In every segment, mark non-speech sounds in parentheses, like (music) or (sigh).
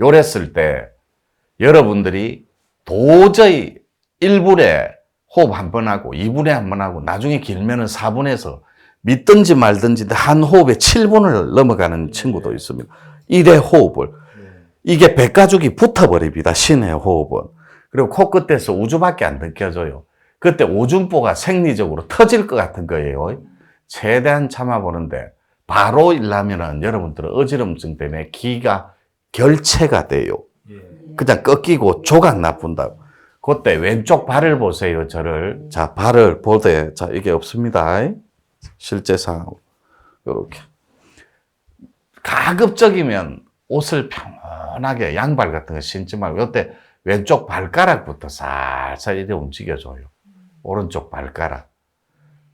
요랬을 때 여러분들이 도저히 1분에 호흡 한 번 하고 2분에 한 번 하고 나중에 길면은 4분에서 믿든지 말든지 한 호흡에 7분을 넘어가는 친구도 있습니다. 1회 호흡을. 이게 백가죽이 붙어버립니다. 신의 호흡은. 그리고 코끝에서 우주밖에 안 느껴져요. 그때 오줌보가 생리적으로 터질 것 같은 거예요. 최대한 참아보는데 바로 일하면은 여러분들은 어지럼증 때문에 기가 결체가 돼요. 그냥 꺾이고 조각 나쁜다고. 그때 왼쪽 발을 보세요, 저를. 자, 발을 보되, 자, 이게 없습니다. 실제 상황. 요렇게. 가급적이면 옷을 평온하게 양발 같은 거 신지 말고, 이때 왼쪽 발가락부터 살살 이렇게 움직여줘요. 오른쪽 발가락.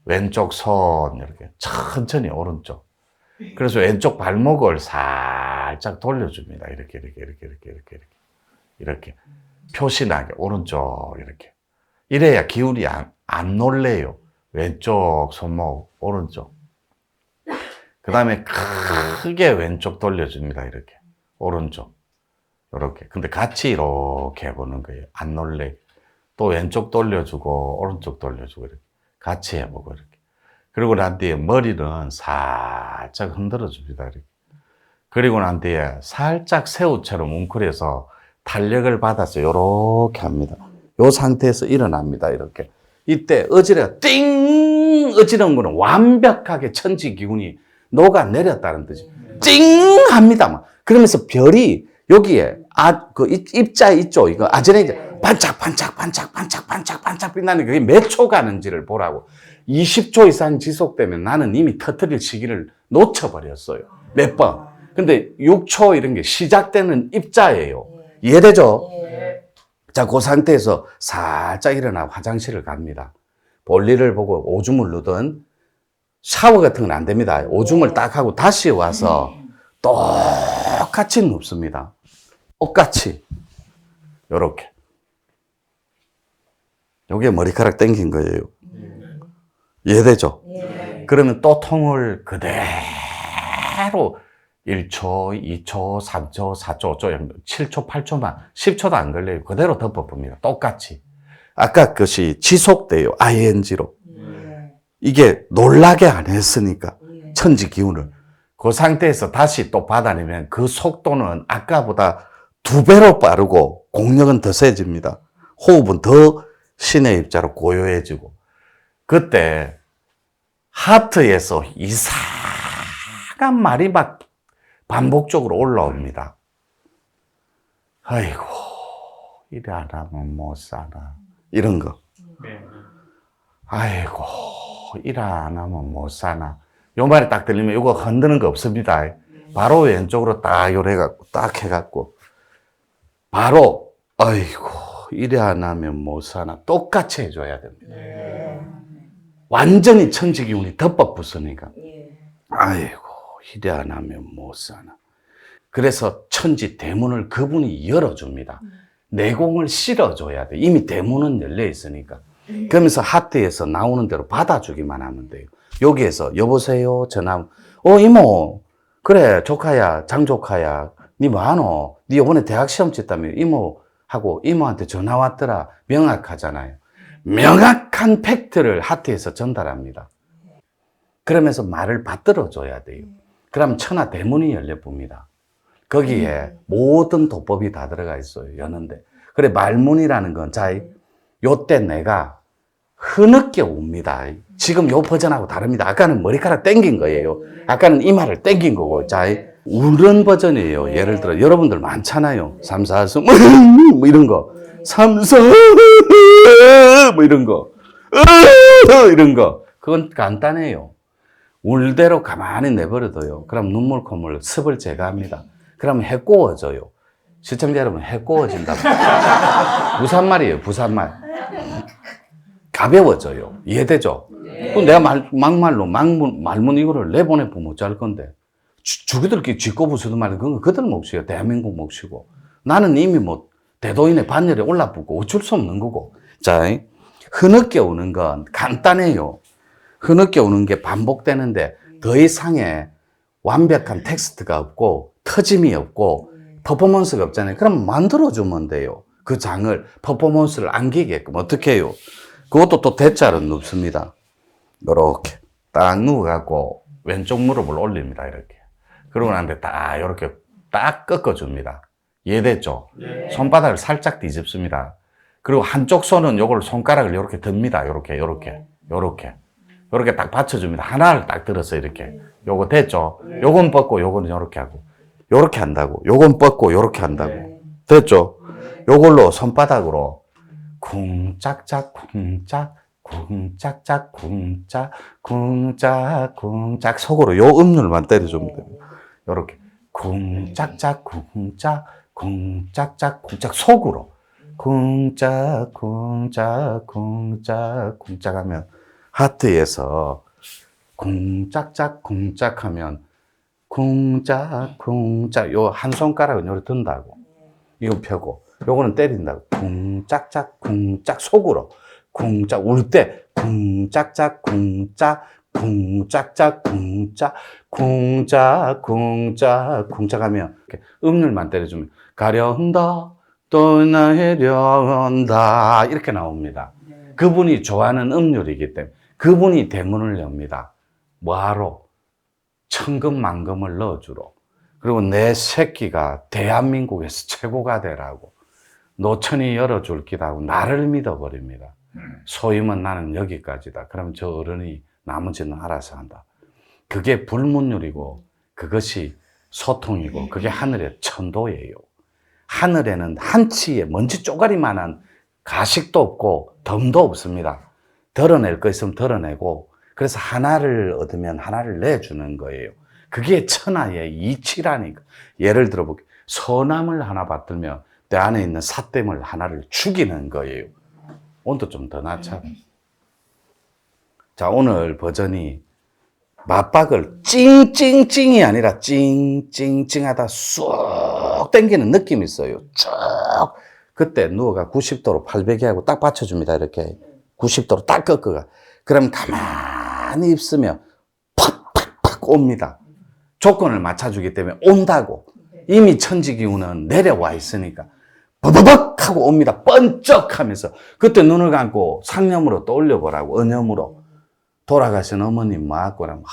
왼쪽 손, 이렇게. 천천히 오른쪽. 그래서 왼쪽 발목을 살짝 돌려줍니다. 이렇게, 이렇게, 이렇게, 이렇게, 이렇게, 이렇게. 이렇게. 표시나게, 오른쪽, 이렇게. 이래야 기운이 안, 안 놀래요. 왼쪽 손목, 오른쪽. 그 다음에 크게 왼쪽 돌려줍니다. 이렇게. 오른쪽. 이렇게. 근데 같이 이렇게 해보는 거예요. 안 놀래. 또 왼쪽 돌려주고, 오른쪽 돌려주고, 이렇게. 같이 해보고, 이렇게. 그리고 난 뒤에 머리는 살짝 흔들어 줍니다. 그리고 난 뒤에 살짝 새우처럼 웅크려서 탄력을 받아서 이렇게 합니다. 요 상태에서 일어납니다. 이렇게. 이때 어지러가 띵! 어지러운 거는 완벽하게 천지 기운이 녹아내렸다는 뜻이. 띵! 합니다. 막. 그러면서 별이 여기에 아, 그 입- 입자 있죠. 이거 아전에 이제 반짝, 반짝, 반짝, 반짝, 반짝, 반짝 빛나는 그게 몇 초 가는지를 보라고. 20초 이상 지속되면 나는 이미 터트릴 시기를 놓쳐버렸어요. 몇 번. 근데 6초 이런 게 시작되는 입자예요. 이해되죠? 자, 그 상태에서 살짝 일어나 화장실을 갑니다. 볼일을 보고 오줌을 누든 샤워 같은 건 안 됩니다. 오줌을 딱 하고 다시 와서 똑같이 눕습니다. 똑같이. 요렇게. 요게 머리카락 당긴 거예요. 이해되죠? 그러면 또 통을 그대로 1초, 2초, 3초, 4초, 5초, 7초, 8초만, 10초도 안 걸려요. 그대로 덮어봅니다. 똑같이. 아까 것이 지속돼요. ing로. 이게 놀라게 안 했으니까. 천지 기운을. 그 상태에서 다시 또 받아내면 그 속도는 아까보다 두 배로 빠르고 공력은 더 세집니다. 호흡은 더 신의 입자로 고요해지고. 그때 하트에서 이상한 말이 막 반복적으로 올라옵니다. 아이고, 이래 안 하면 못 사나. 이런 거. 아이고, 이래 안 하면 못 사나. 요 말이 딱 들리면 이거 흔드는 거 없습니다. 바로 왼쪽으로 딱 요래갖고, 딱 해갖고, 바로, 아이고, 이래 안 하면 못 사나. 똑같이 해줘야 됩니다. 완전히 천지 기운이 덮어 붙으니까. 아이고, 이래 안 하면 못 사나. 그래서 천지 대문을 그분이 열어줍니다. 내공을 실어줘야 돼. 이미 대문은 열려 있으니까. 그러면서 하트에서 나오는 대로 받아주기만 하면 돼요. 여기에서 여보세요 전화. 어 이모 그래 조카야 장조카야 니 뭐하노? 니 이번에 대학 시험 쳤다며 이모 하고 이모한테 전화 왔더라. 명확하잖아요. 명확한 팩트를 하트에서 전달합니다. 그러면서 말을 받들어 줘야 돼요. 그럼 천하 대문이 열려 봅니다. 거기에 모든 도법이 다 들어가 있어요. 여는데. 그래, 말문이라는 건, 자, 요때 내가 흐느껴 옵니다. 지금 요 버전하고 다릅니다. 아까는 머리카락 땡긴 거예요. 아까는 이마를 땡긴 거고, 자, 우는 버전이에요. 예를 들어, 여러분들 많잖아요. 삼사스, 뭐 이런 거. 삼사, 뭐 이런 거. 이런 거. 그건 간단해요. 울대로 가만히 내버려둬요. 그럼 눈물, 콧물, 습을 제거합니다. 그럼 해꼬워져요. 시청자 여러분, 해꼬워진다. (laughs) 부산말이에요, 부산말. 가벼워져요. 이해되죠? 그럼 내가 말, 막말로, 막문, 말문 이거를 내보내보면 어쩔 건데. 주, 주기들끼리 쥐꼬 부수든 말든 그건 그들 몫이에요. 대한민국 몫이고. 나는 이미 뭐, 대도인의 반열에 올라붙고 어쩔 수 없는 거고. 자, 흐느껴 오는 건 간단해요. 흐느껴 오는 게 반복되는데 더 이상의 완벽한 텍스트가 없고 터짐이 없고 퍼포먼스가 없잖아요. 그럼 만들어주면 돼요. 그 장을, 퍼포먼스를 안기게끔. 어떻게 해요? 그것도 또 대자로 눕습니다. 요렇게. 딱 누워갖고 왼쪽 무릎을 올립니다. 이렇게. 그러고 난 다음에 딱 이렇게 딱 꺾어줍니다. 이해됐죠? 손바닥을 살짝 뒤집습니다. 그리고 한쪽 손은 요걸 손가락을 이렇게 듭니다. 요렇게, 요렇게, 요렇게. 요렇게 딱 받쳐줍니다. 하나를 딱 들어서 이렇게. 요거 됐죠? 요건 뻗고 요거는 요렇게 하고. 요렇게 한다고. 요건 뻗고 요렇게 한다고. 됐죠? 요걸로 손바닥으로 쿵짝짝 쿵짝 쿵짝짝 쿵짝 쿵짝 쿵짝 속으로 요 음률만 때려주면 됩니다. 요렇게 쿵짝짝 쿵짝 쿵짝짝 쿵짝 속으로. 쿵짝 쿵짝 쿵짝 쿵짝 하면 하트에서 쿵짝짝 쿵짝 하면 쿵짝 쿵짝. 요 한 손가락은 요렇게 든다고. 이거 펴고. 요거는 때린다고. 쿵짝짝 쿵짝 속으로. 쿵짝 울 때 쿵짝짝 쿵짝 쿵짝짝 쿵짝 쿵짝 쿵짝 쿵짝 하면 이렇게 음률만 때려주면 가려운다 또 나해려온다 이렇게 나옵니다. 그분이 좋아하는 음률이기 때문에 그분이 대문을 엽니다. 뭐하러? 천금만금을 넣어주러. 그리고 내 새끼가 대한민국에서 최고가 되라고. 노천이 열어줄 기다고 나를 믿어버립니다. 소임은 나는 여기까지다. 그럼 저 어른이 나머지는 알아서 한다. 그게 불문율이고 그것이 소통이고 그게 하늘의 천도예요. 하늘에는 한치의 먼지 쪼가리만한 가식도 없고 덤도 없습니다. 덜어낼 거 있으면 덜어내고 그래서 하나를 얻으면 하나를 내주는 거예요. 그게 천하의 이치라니까. 예를 들어볼게요. 서남을 하나 받들면 내 안에 있는 사댐을 하나를 죽이는 거예요. 온도 좀 더 낮춰. 자, 오늘 버전이 맞박을 찡찡찡이 아니라 찡찡찡하다 쑥 당기는 느낌이 있어요. 쭉. 그때 누워가 90도로 800에 하고 딱 받쳐줍니다. 이렇게 90도로 딱 꺾어가. 그럼 가만히 있으면 팍팍팍 옵니다. 조건을 맞춰주기 때문에 온다고. 이미 천지 기운은 내려와 있으니까 버버벅 하고 옵니다. 번쩍 하면서. 그때 눈을 감고 상념으로 떠올려보라고, 언념으로. 돌아가신 어머님 맞고랑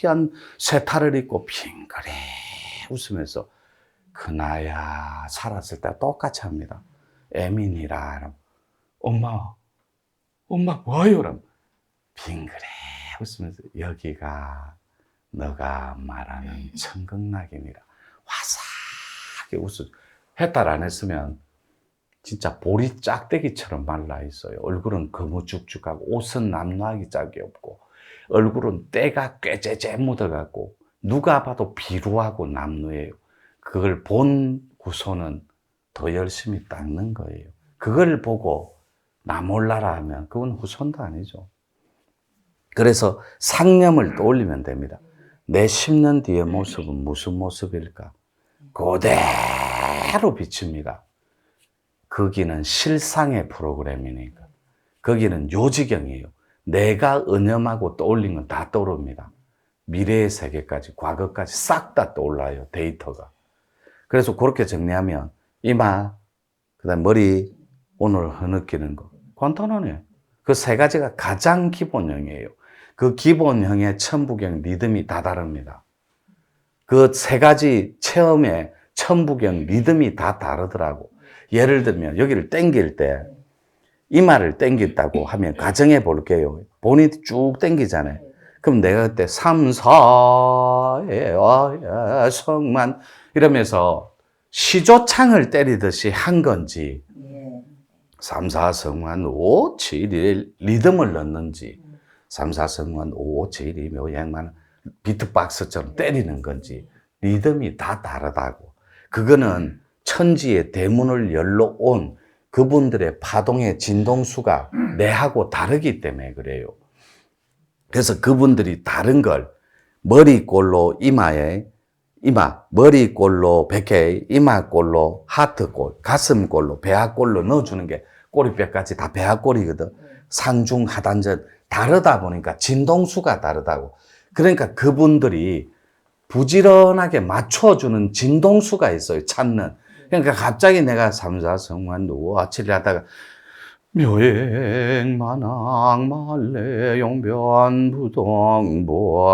하얀 세타를 입고 핑그레 웃으면서 그나야 살았을 때 똑같이 합니다. 애민이라 엄마 엄마 뭐요? 그럼 빙그레 웃으면서 여기가 너가 말하는 천극락이니라 화사하게 웃어 했달 안 했으면 진짜 보리 짝대기처럼 말라 있어요. 얼굴은 거무죽죽하고 옷은 남루하기 짝이 없고 얼굴은 때가 꾀재재 묻어갖고 누가 봐도 비루하고 남루해요. 그걸 본 후손은 더 열심히 닦는 거예요. 그걸 보고 나 몰라라 하면 그건 후손도 아니죠. 그래서 상념을 떠올리면 됩니다. 내 10년 뒤의 모습은 무슨 모습일까? 그대로 비칩니다. 거기는 실상의 프로그램이니까. 거기는 요지경이에요. 내가 은염하고 떠올린 건 다 떠오릅니다. 미래의 세계까지, 과거까지 싹 다 떠올라요, 데이터가. 그래서 그렇게 정리하면, 이마, 그 다음 머리, 오늘 흐느끼는 거. 간단하네. 그 세 가지가 가장 기본형이에요. 그 기본형의 천부경 리듬이 다 다릅니다. 그 세 가지 체험의 천부경 리듬이 다 다르더라고. 예를 들면 여기를 땡길 때 이마를 땡긴다고 하면 가정해 볼게요. 본이 쭉 땡기잖아요. 그럼 내가 그때 삼사의 성만 이러면서 시조창을 때리듯이 한 건지 삼사성만 오 칠일 리듬을 넣는지 삼사성만 오 칠이 묘양만 비트박스처럼 때리는 건지 리듬이 다 다르다고. 그거는 천지의 대문을 열러 온 그분들의 파동의 진동수가 내하고 다르기 때문에 그래요. 그래서 그분들이 다른 걸 머리꼴로 이마에 이마, 머리꼴로 백회, 이마꼴로 하트꼴, 가슴꼴로 배아꼴로 넣어주는 게 꼬리뼈까지 다 배아꼴이거든. 상중 하단전 다르다 보니까 진동수가 다르다고. 그러니까 그분들이 부지런하게 맞춰주는 진동수가 있어요. 찾는. 그러니까 갑자기 내가 삼사성만 누워 아치를 하다가 묘행 만왕 말래 용변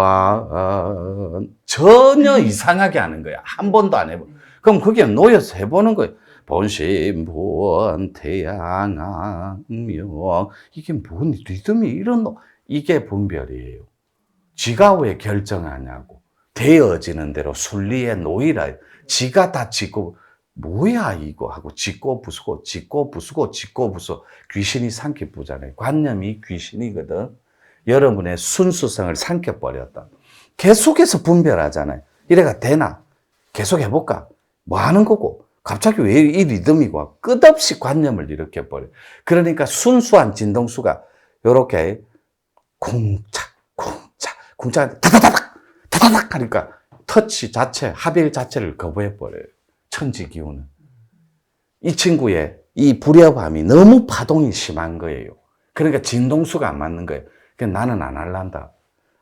부동보안 전혀 이상하게 하는 거야. 한 번도 안 해보. 그럼 그게 놓여서 해보는 거예요. 본심본 태양왕명 이게 뭔 리듬이 이런 노- 이게 분별이에요. 지가 왜 결정하냐고 되어지는 대로 순리에 놓이라 지가 다 짓고 뭐야 이거 하고 짓고 부수고 짓고 부수고 짓고 부수 귀신이 삼키 부잖아요. 관념이 귀신이거든. 여러분의 순수성을 삼켜버렸다. 계속해서 분별하잖아요. 이래가 되나? 계속 해볼까? 뭐 하는 거고? 갑자기 왜 이 리듬이고? 끝없이 관념을 일으켜버려. 그러니까 순수한 진동수가 요렇게 쿵착, 쿵착, 쿵착, 다다다닥, 다다닥 하니까 터치 자체, 합일 자체를 거부해버려요. 천지 기운은. 이 친구의 이 불협함이 너무 파동이 심한 거예요. 그러니까 진동수가 안 맞는 거예요. 그래서 나는 안 할란다.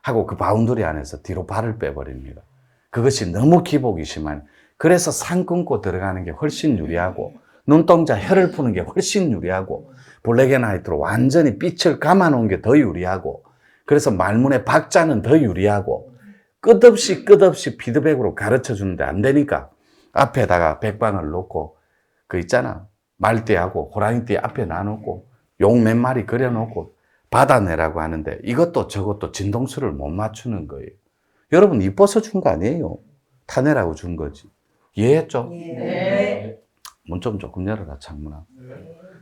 하고 그 바운더리 안에서 뒤로 발을 빼버립니다. 그것이 너무 기복이 심한. 그래서 산 끊고 들어가는 게 훨씬 유리하고 눈동자 혀를 푸는 게 훨씬 유리하고 블랙앤화이트로 완전히 빛을 감아놓은 게 더 유리하고 그래서 말문의 박자는 더 유리하고 끝없이 끝없이 피드백으로 가르쳐 주는데 안 되니까 앞에다가 백방을 놓고 그 있잖아 말띠하고 호랑이띠 앞에 놔놓고 용 몇 마리 그려놓고 받아내라고 하는데 이것도 저것도 진동수를 못 맞추는 거예요. 여러분 이뻐서 준 거 아니에요. 타내라고 준 거지. 이해했죠? 네. 문좀 조금 열어라 창문아.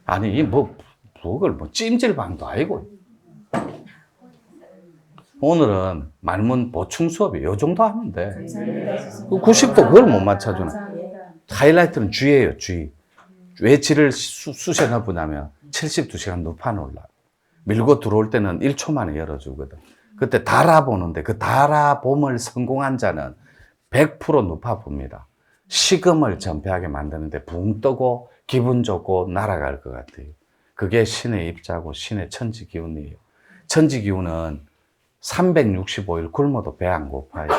아니 이뭐 뭐걸 뭐 찜질방도 아니고. 오늘은 말문 보충 수업이 요 정도 하면 돼. 그 90도 그걸 못 맞춰주나. 하이라이트는 G예요, G. 왜 G를 수, 쑤셔 넣으냐면 72시간 누판 올라. 밀고 들어올 때는 1초 만에 열어주거든. 그때 달아보는데 그 달아봄을 성공한 자는 100% 누파 봅니다. 식음을 전폐하게 만드는데 붕 뜨고 기분 좋고 날아갈 것 같아요. 그게 신의 입자고 신의 천지 기운이에요. 천지 기운은 365일 굶어도 배 안 고파요.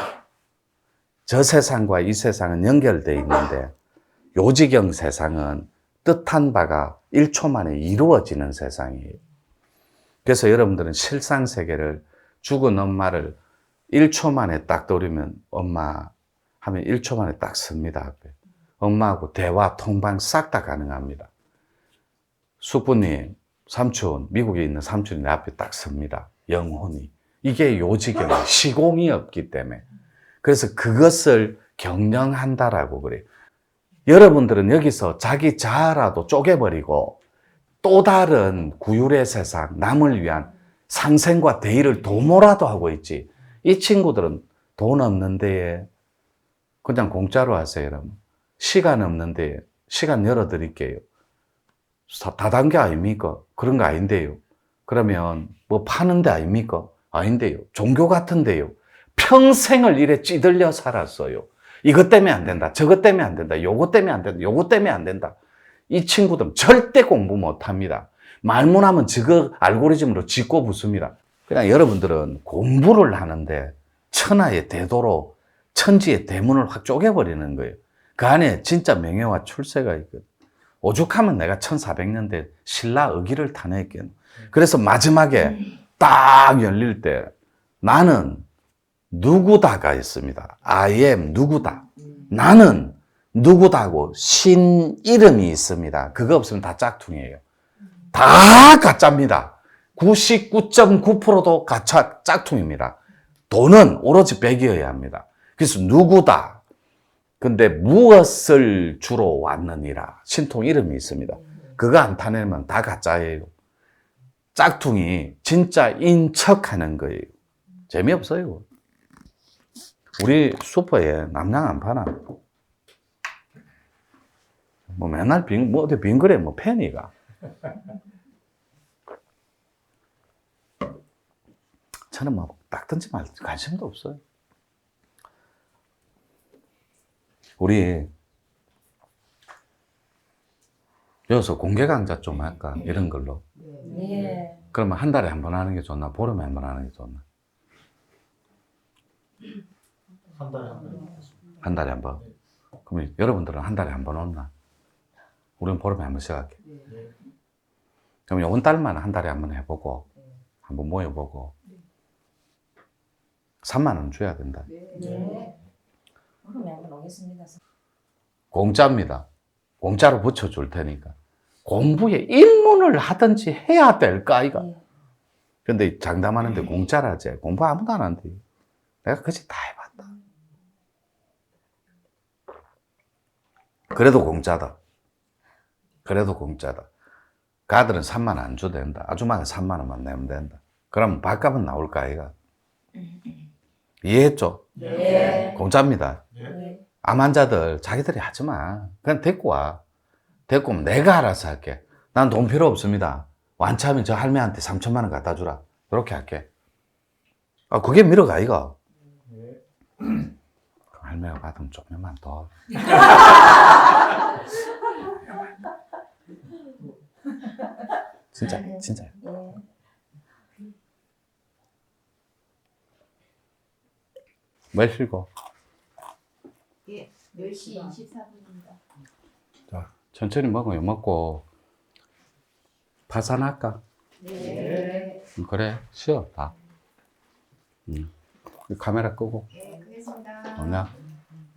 저 세상과 이 세상은 연결되어 있는데 요지경 세상은 뜻한 바가 1초 만에 이루어지는 세상이에요. 그래서 여러분들은 실상 세계를 죽은 엄마를 1초 만에 딱 떠오르면 엄마 하면 1초 만에 딱. 앞에. 엄마하고 대화, 통방 싹 다 가능합니다. 숙부님, 삼촌, 미국에 있는 삼촌이 내 앞에 딱 섭니다. 영혼이. 이게 요지경, 시공이 없기 때문에. 그래서 그것을 경영한다라고 그래요. 여러분들은 여기서 자기 자아라도 쪼개버리고 또 다른 구율의 세상, 남을 위한 상생과 대의를 도모라도 하고 있지. 이 친구들은 돈 없는데 그냥 공짜로 하세요, 여러분. 시간 없는데 시간 열어드릴게요. 다- 다단계 아닙니까? 그런 거 아닌데요. 그러면 뭐 파는 데 아닙니까? 아닌데요. 종교 같은데요. 평생을 이래 찌들려 살았어요. 이것 때문에 안 된다. 저것 때문에 안 된다. 요것 때문에 안 된다. 요것 때문에 안 된다. 이 친구들 절대 공부 못 합니다. 말문 하면 저거 알고리즘으로 짓고 붙습니다. 그냥 여러분들은 공부를 하는데 천하의 대도로 천지의 대문을 확 쪼개버리는 거예요. 그 안에 진짜 명예와 출세가 있거든. 오죽하면 내가 1400년대 신라 의기를 타냈겠노. 그래서 마지막에 딱 열릴 때 나는 누구다가 있습니다. I am 누구다. 나는 누구다고 신 이름이 있습니다. 그거 없으면 다 짝퉁이에요. 다 가짜입니다. 99.9%도 가짜 짝퉁입니다. 돈은 오로지 백이어야 합니다. 그래서 누구다. 근데 무엇을 주로 왔느니라. 신통 이름이 있습니다. 그거 안 타내면 다 가짜예요. 짝퉁이 진짜인 척 하는 거예요. 재미없어요. 우리 슈퍼에 남양 안 파나? 뭐 맨날 빙, 뭐 어디 빙그레 뭐 팬이가. 저는 뭐 닦든지 말 관심도 없어요. 우리 여기서 공개 강좌 좀 할까? 이런 걸로. 네. 그러면 한 달에 한 번 하는 게 좋나? 보름에 한 번 하는 게 좋나? 한 달에 한 번. 한 달에 한 번. 그러면 여러분들은 한 달에 한 번 온나? 우리는 보름에 한 번씩 할게. 네. 그럼 이번 달만 한 달에 한 번 해보고, 한 번 모여보고, 3만 원 줘야 된다. 네. 그러면 한번 오겠습니다. 공짜입니다. 공짜로 붙여줄 테니까. 공부에 입문을 하든지 해야 될까, 아이가? 예. 근데 장담하는데 공짜라지. 공부 아무도 안 한대. 내가 그지 다 해봤다. 그래도 공짜다. 그래도 공짜다. 그 아들은 3만 원안 줘도 된다. 아줌마가 3만 원만 내면 된다. 그럼 밥값은 나올까, 아이가? 이해했죠? 네. 공짜입니다. 네. 네. 암 환자들 자기들이 하지 마. 그냥 데리고 와. 오면 내가 알아서 할게. 난 돈 필요 없습니다. 완차하면 저 할매한테 3천만 원 갖다 주라. 이렇게 할게. 아, 그게 미러가 아이가. 네. 그 할매가 받으면 조금만 더. 진짜, 진짜. 예. 몇 시고? 예, 10시 24분입니다. 자, 천천히 먹어요. 먹고. 파산할까? 네. 음, 그래, 쉬어, 다. 음. 카메라 끄고. 예, 그겠습니다. 뭐냐?